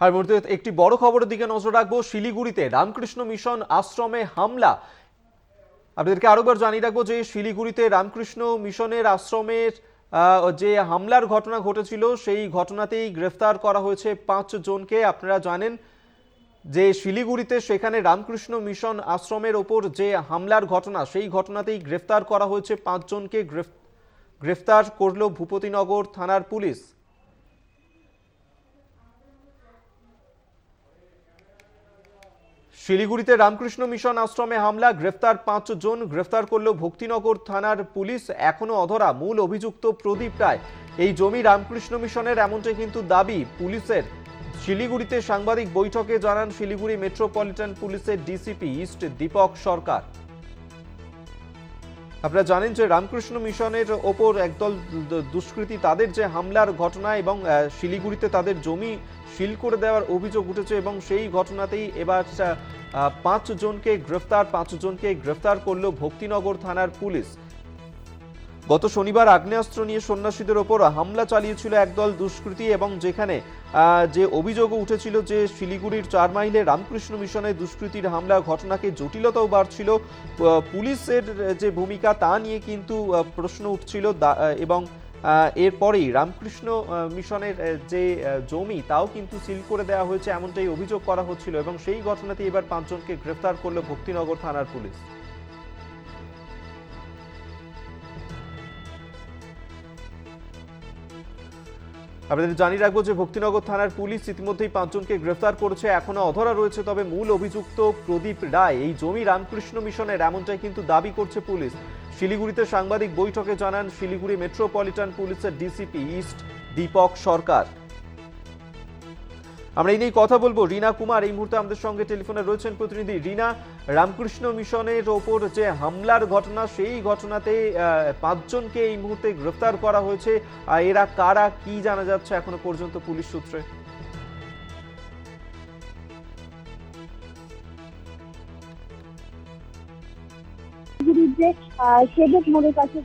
আর মুহূর্তে একটি বড় খবরের দিকে নজর রাখব। শিলিগুড়িতে রামকৃষ্ণ মিশন আশ্রমে হামলা। আপনাদেরকে আরেকবার জানিয়ে রাখব যে শিলিগুড়িতে রামকৃষ্ণ মিশনের আশ্রমের যে হামলার ঘটনা ঘটেছিল, সেই ঘটনাতেই গ্রেফতার করা হয়েছে পাঁচ জনকে। আপনারা জানেন যে শিলিগুড়িতে সেখানে রামকৃষ্ণ মিশন আশ্রমের ওপর যে হামলার ঘটনা, সেই ঘটনাতেই গ্রেফতার করা হয়েছে পাঁচজনকে গ্রেফ- গ্রেফতার করল ভূপতিনগর থানার পুলিশ। শিলিগুড়িতে রামকৃষ্ণ মিশন আশ্রমে হামলা, গ্রেফতার পাঁচ জন, গ্রেফতার করল ভক্তিনগর থানার পুলিশ, এখনও অধরা, মূল অভিযুক্ত প্রদীপ রায়। এই জমি রামকৃষ্ণ মিশনের এমনটাই কিন্তু দাবি পুলিশের। শিলিগুড়িতে সাংবাদিক বৈঠকে জানান শিলিগুড়ি মেট্রোপলিটন পুলিশের ডিসিপি ইস্ট দীপক সরকার। আপনারা জানেন যে রামকৃষ্ণ মিশনের ওপর একদল দুষ্কৃতী তাদের যে হামলার ঘটনা এবং শিলিগুড়িতে তাদের জমি সিল করে দেওয়ার অভিযোগ উঠেছে এবং সেই ঘটনাতেই এবার পাঁচজনকে পাঁচ জনকে গ্রেফতার পাঁচ জনকে গ্রেফতার করল ভক্তিনগর থানার পুলিশ। গত শনিবার আগ্নেয়াস্ত্র নিয়ে সন্ন্যাসীদের ওপর হামলা চালিয়েছিল একদল দুষ্কৃতী এবং যেখানে যে অভিযোগও উঠেছিল যে শিলিগুড়ির চার মাইলে রামকৃষ্ণ মিশনে দুষ্কৃতীর হামলা ঘটনাকে জটিলতাও বাড়ছিল পুলিশের যে ভূমিকা তা নিয়ে কিন্তু প্রশ্ন উঠছিল এবং এরপরেই রামকৃষ্ণ মিশনের যে জমি তাও কিন্তু সিল করে দেওয়া হয়েছে এমনটাই অভিযোগ করা হচ্ছিল এবং সেই ঘটনাতে এবার পাঁচজনকে গ্রেফতার করল ভক্তিনগর থানার পুলিশ। আপনাদের জানিয়ে রাখব যে ভক্তিনগর থানার পুলিশ ইতিমধ্যেই পাঁচজনকে গ্রেফতার করেছে, এখনও অধরা রয়েছে, তবে মূল অভিযুক্ত প্রদীপ রায়, এই জমি রামকৃষ্ণ মিশনের এমনটাই কিন্তু দাবি করছে পুলিশ। শিলিগুড়িতে সাংবাদিক বৈঠকে জানান শিলিগুড়ি মেট্রোপলিটন পুলিশের ডিসিপি ইস্ট দীপক সরকার। আমরা এই নিয়ে কথা বলব। রিনা কুমার, এই মুহূর্তে আমাদের সঙ্গে টেলিফোনে রয়েছেন প্রতিনিধি রিনা। রামকৃষ্ণ মিশনের ওপর যে হামলার ঘটনা, সেই ঘটনাতে পাঁচজনকে এই মুহূর্তে গ্রেফতার করা হয়েছে। এরা কারা, কি জানা যাচ্ছে এখনও পর্যন্ত পুলিশ সূত্রে? যে সেবক মোড়ের কাছে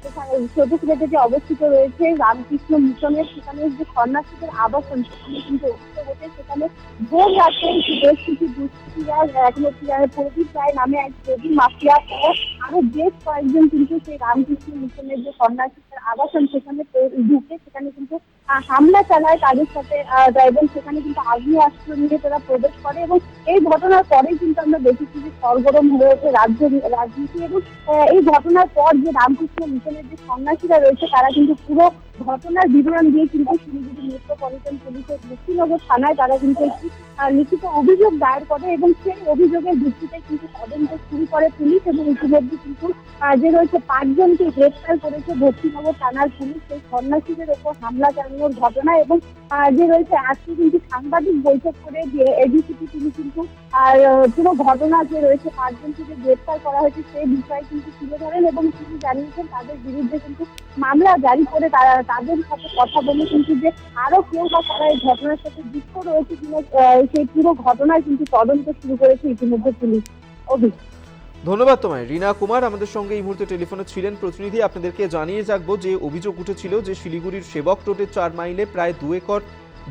সেবক রোডে যে অবস্থিত রয়েছে, রামকৃষ্ণ মিশনের সেখানে যে সন্ন্যাসীদের আবাসন সেখানে কিন্তু ওঠে সেখানে ভোর রাতে বেশ কিছু দুষ্কৃতীরা এখনও প্রদীপ রায় নামে এক প্রদীপ মাফিয়া সহ আরও বেশ কয়েকজন কিন্তু সেই রামকৃষ্ণ মিশনের যে সন্ন্যাসীদের আবাসন সেখানে ঢুকে সেখানে কিন্তু হামলা চালায় তাদের সাথে এবং সেখানে কিন্তু আগ্নেয়াস্ত্র নিয়ে তারা প্রবেশ করে এবং এই ঘটনার পরেই কিন্তু আমরা দেখেছি যে সরগরম হয়ে ওঠে রাজ্য, রাজনীতি এবং এই ঘটনার পর যে রামকৃষ্ণ মিশনের যে সন্ন্যাসীরা রয়েছে, তারা কিন্তু পুরো ঘটনার বিবরণ দিয়ে কিন্তু শিলিগুড়ি মেট্রোপলিটন পুলিশের মুক্তিনগর থানায় তারা কিন্তু একটি লিখিত অভিযোগ দায়ের করে এবং সেই অভিযোগের ভিত্তিতে কিন্তু তদন্ত শুরু করে পুলিশ এবং ইতিমধ্যে কিন্তু যে রয়েছে পাঁচজনকে গ্রেফতার করেছে ভক্তিনগর থানার পুলিশ, সেই সন্ন্যাসীদের ওপর হামলা চালানোর ঘটনা এবং যে রয়েছে আজকে কিন্তু সাংবাদিক বৈঠক করে এডিসিপি তিনি কিন্তু আর পুরো ঘটনা যে রয়েছে পাঁচজনকে যে গ্রেফতার করা হয়েছে, সেই বিষয়ে কিন্তু তুলে ধরেন এবং তিনি জানিয়েছেন তাদের বিরুদ্ধে কিন্তু মামলা জারি করে তারা, তাদের সাথে কথা বলে কিন্তু যে আরও কেউ বা তারা এই ঘটনার সাথে যুক্ত রয়েছে কিনা সেই পুরো ঘটনায় কিন্তু তদন্ত শুরু করেছে ইতিমধ্যে পুলিশ। অভিযোগ ধন্যবাদ তোমায়। রিনা কুমার আমাদের সঙ্গে এই মুহূর্তে টেলিফোনে ছিলেন। প্রতিনিধি, আপনাদেরকে জানিয়ে রাখব যে অভিযোগ উঠেছিল যে শিলিগুড়ির সেবক রোডের চার মাইলে প্রায় দু একর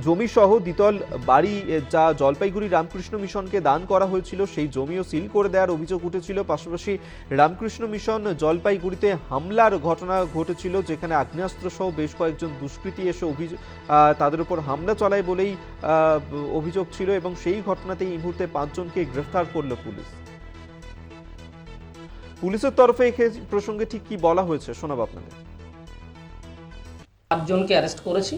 জমি সহ দ্বিতল বাড়ি যা জলপাইগুড়ি রামকৃষ্ণ মিশনকে দান করা হয়েছিল, সেই জমিও সিল করে দেওয়ার অভিযোগ উঠেছিল। পাশাপাশি রামকৃষ্ণ মিশন জলপাইগুড়িতে হামলার ঘটনা ঘটেছিল, যেখানে আগ্নেয়াস্ত্র সহ বেশ কয়েকজন দুষ্কৃতী এসে অভিযোগ তাদের উপর হামলা চালায় বলেই অভিযোগ ছিল এবং সেই ঘটনাতেই এই মুহূর্তে পাঁচজনকে গ্রেফতার করল পুলিশ। পুলিশের তরফে এই প্রসঙ্গে ঠিক কি বলা হয়েছে শোনাবো আপনাদের। পাঁচজনকে অ্যারেস্ট করেছি।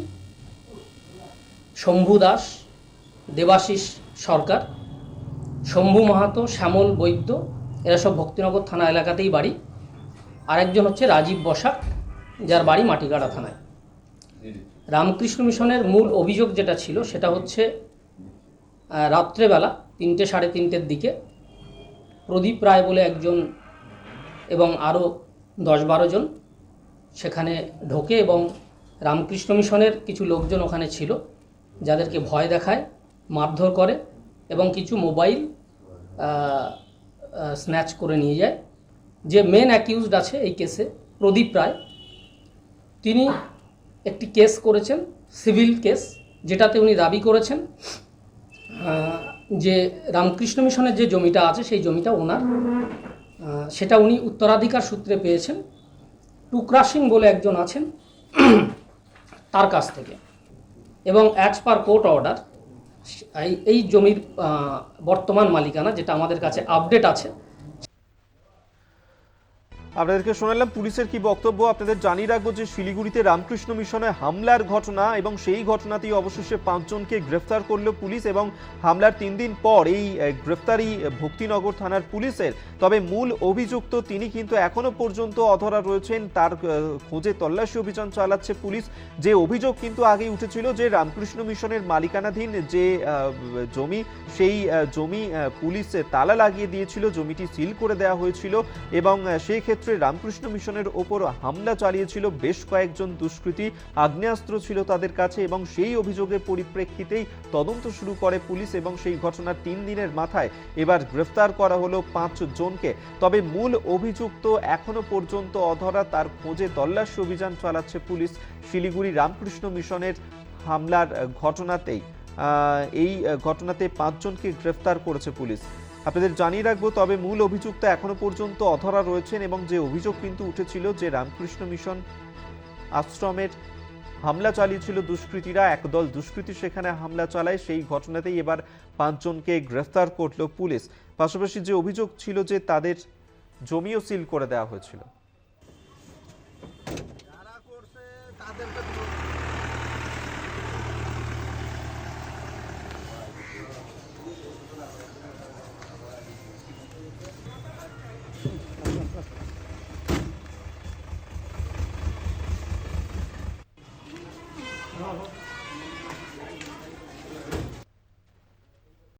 শম্ভু দাস, দেবাশিস সরকার, শম্ভু মাহাতো, শ্যামল বৈদ্য, এরা সব ভক্তিনগর থানা এলাকাতেই বাড়ি। আরেকজন হচ্ছে রাজীব বসাক, যার বাড়ি মাটিগাড়া থানায়। রামকৃষ্ণ মিশনের মূল অভিযোগ যেটা ছিল, সেটা হচ্ছে রাত্রেবেলা তিনটে সাড়ে তিনটের দিকে প্রদীপ রায় বলে একজন এবং আরও দশ বারো জন সেখানে ঢোকে এবং রামকৃষ্ণ মিশনের কিছু লোকজন ওখানে ছিল। যাদেরকে ভয় দেখায়, মারধর করে এবং কিছু মোবাইল স্ন্যাচ করে নিয়ে যায়। যে মেন অ্যাকিউজড আছে এই কেসে প্রদীপ রায়। তিনি একটি কেস করেছেন সিভিল কেস যেটাতে উনি দাবি করেছেন যে রামকৃষ্ণ মিশনের যে জমিটা আছে, সেই জমিটা ওনার। সেটা উনি উত্তরাধিকার সূত্রে পেয়েছেন। টুকরা বলে একজন আছেন, তার কাছ থেকে। এবং অ্যাজ পার কোর্ট অর্ডার এই জমির বর্তমান মালিকানা যেটা আমাদের কাছে আপডেট আছে আপনাদেরকে শোনালাম, পুলিশের কি বক্তব্য? আপনাদের জানিয়ে রাখব যে শিলিগুড়িতে রামকৃষ্ণ মিশনে হামলার ঘটনা এবং সেই ঘটনাতেই অবশেষে পাঁচজনকে গ্রেফতার করল পুলিশ এবং হামলার তিন দিন পর এই গ্রেফতারি ভক্তিনগর থানার পুলিশের। তবে মূল অভিযুক্ত তিনি কিন্তু এখনও পর্যন্ত অধরা রয়েছেন, তার খোঁজে তল্লাশি অভিযান চালাচ্ছে পুলিশ। যে অভিযোগ কিন্তু আগে উঠেছিল যে রামকৃষ্ণ মিশনের মালিকানাধীন যে জমি, সেই জমি পুলিশ তালা লাগিয়ে দিয়েছিল, জমিটি সিল করে দেওয়া হয়েছিল এবং সেই ক্ষেত্রে রামকৃষ্ণ মিশনের ওপর হামলা চালিয়েছিল বেশ কয়েকজন দুষ্কৃতী। আগ্নেয়াস্ত্র ছিল তাদের কাছে এবং সেই অভিযোগের পরিপ্রেক্ষিতেই তদন্ত শুরু করে পুলিশ এবং সেই ঘটনার তিন দিনের মাথায় এবার গ্রেফতার করা হলো পাঁচ জনকে। তবে মূল অভিযুক্ত এখনও পর্যন্ত অধরা, তার খোঁজে তল্লাশি অভিযান চালাচ্ছে পুলিশ শিলিগুড়ি রামকৃষ্ণ মিশনের হামলার ঘটনাতেই। এই ঘটনাতে পাঁচজনকে গ্রেফতার করেছে পুলিশ। আপনাদের জানিয়ে রাখব, তবে মূল অভিযুক্ত এখনও পর্যন্ত অধরা রয়েছেন এবং যে অভিযোগ কিন্তু উঠেছিল যে রামকৃষ্ণ মিশন আশ্রমের হামলা চালিয়েছিল দুষ্কৃতীরা, একদল দুষ্কৃতী সেখানে হামলা চালায়, সেই ঘটনাতেই এবার পাঁচজনকে গ্রেফতার করল পুলিশ। পাশাপাশি যে অভিযোগ ছিল যে তাদের জমিও সিল করে দেওয়া হয়েছিল।